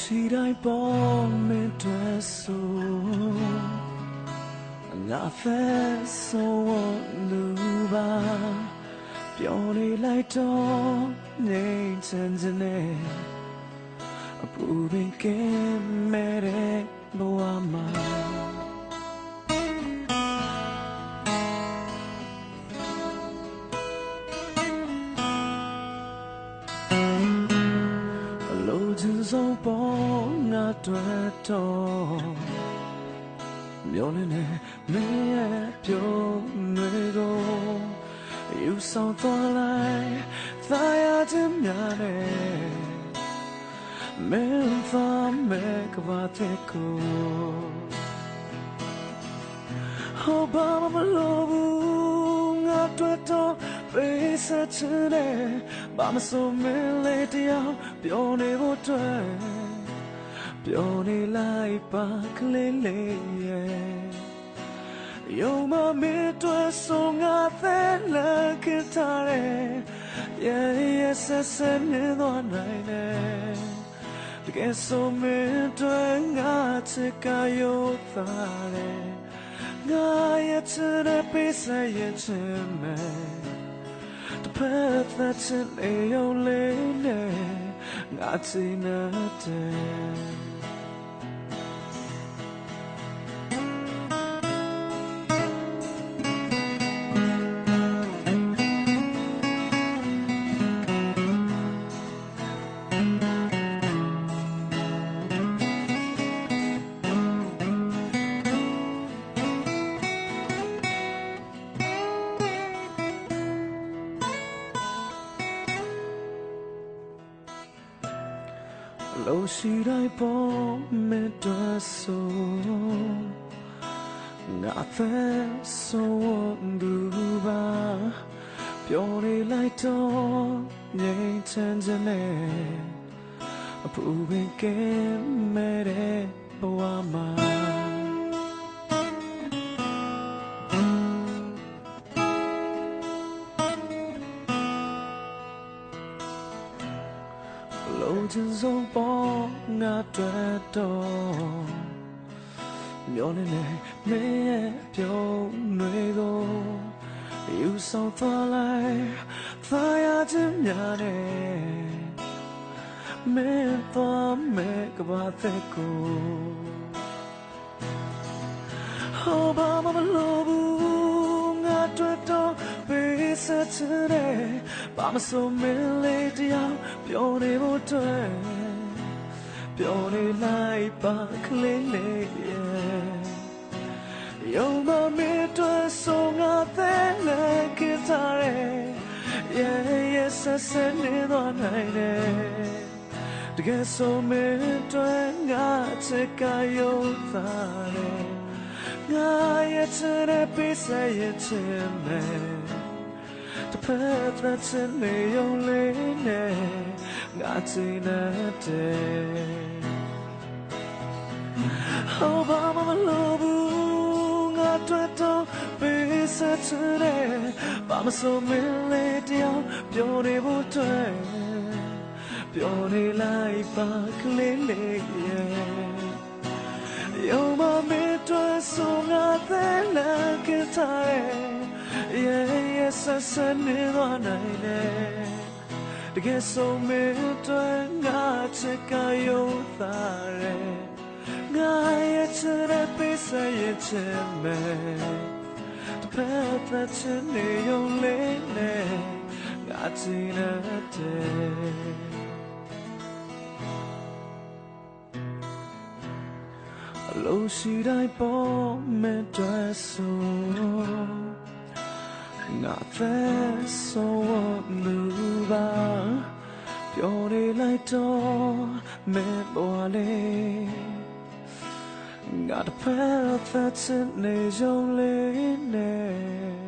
ရှိတိုင်းပေါ်မင်းတွေ့ဆိုငါဖက်ဆိုလူပါပြောနေလိုက်တော့ငြိမ်ချမ်းချင်နေအပူပင်ကင်းမဲ့ ပေါ်ငါတွေ့တော့မျောလင်းနေမင်းရဲ့ပြုံးတွေကိုယူဆောင်သွားလိုက်သာယာခြင်းများနဲ့မင်းသာမဲကဘာတဲ့ကိုဟောဘာမလို့ဘူးငါတွေ့တော့ပေးစချင်တယ်ဘာမဆိုမင်းလေးတယောက်ပြောနေဖို့တွေ့ ပြောနေလိုက်ပါကလေးလေးရဲ့ယုံမမင်းတွေ့ဆိုငါသက်လက်ခထားတယ်ရဲ့ရဲ့ဆက်ဆက်မြင်သွားနိုင်တယ်တကယ်ဆိုမင်းတွေ့ငါချစ်ကရုပ်သားတယ်ငါရဲ့ချစ်တဲ့ပေးဆက်ရဲ့ချင်မယ် The path that's in a lane Not seen a day လို့ရှိတိုင်းပေါ်မတော် ဆိုငါဖက်ဆိုဘူပါပြောနေလိုက်တော့ငြိမ်ချမ်းချမ်းနဲ့အပူပင်ကင်းမဲ့တဲ့ဘ လုံးချင်ဆုံးပေါ်ငါတွေ့တော့မျောနေနေမင်းရဲ့ပြုံးတွေကိုယူဆောင်သွားလိုက်သာယာခြင်းများနဲ့မင်းသွားမဲ့ကဘာသက်ကိုဟောဘာမမလို့ဘူးငါတွေ့တော့ ပေးစချင်တယ်ဘာမဆိုမင်းလေးတယောက်ပြောနေဖို့တွေ့ပြောနေလိုက်ပါကလေးလေးရဲ့ယုံမမင်းတွေ့ဆိုငါသက်လက်ခထားတယ်ရဲ့ရဲ့ဆက်ဆက်နေတော့နိုင်တယ်တကယ်ဆိုမင်းတွေ့ငါချစ်ကရုံသားတယ်ငါရဲ့ချစ်တဲ့ပေးဆက်ရဲ့ချစ်မယ် The path that's in me only got in a day. Oh, Mama, love you, got to do, be such a day. Mama, so many dear, beautiful day. Beauty like back, lily, yeah. ယုံမမင်းတို့ဆိုငါတဲ့လက်ကထား ရဲ့ရဲ့ဆက်ဆက်နေတော့နိုင်တယ်တကယ်ဆိုမင်းတို့ငါချစ်ကယုံသားရဲ့ငါရဲ့ချစ်တဲ့ပေးဆက်ရဲ့ချစ်မယ်တဖက်သက်ချင်နေယုံလေးနဲ့ငါချင်တဲ့အလိုရှိတိုင်းပေါ်မင်းတွေ့ဆို ငါဖက်ဆိုလူပါပြောနေလိုက်တော့မင်းပေါ်လေငါတဖက်သက်ချင်နေကြလေနဲ့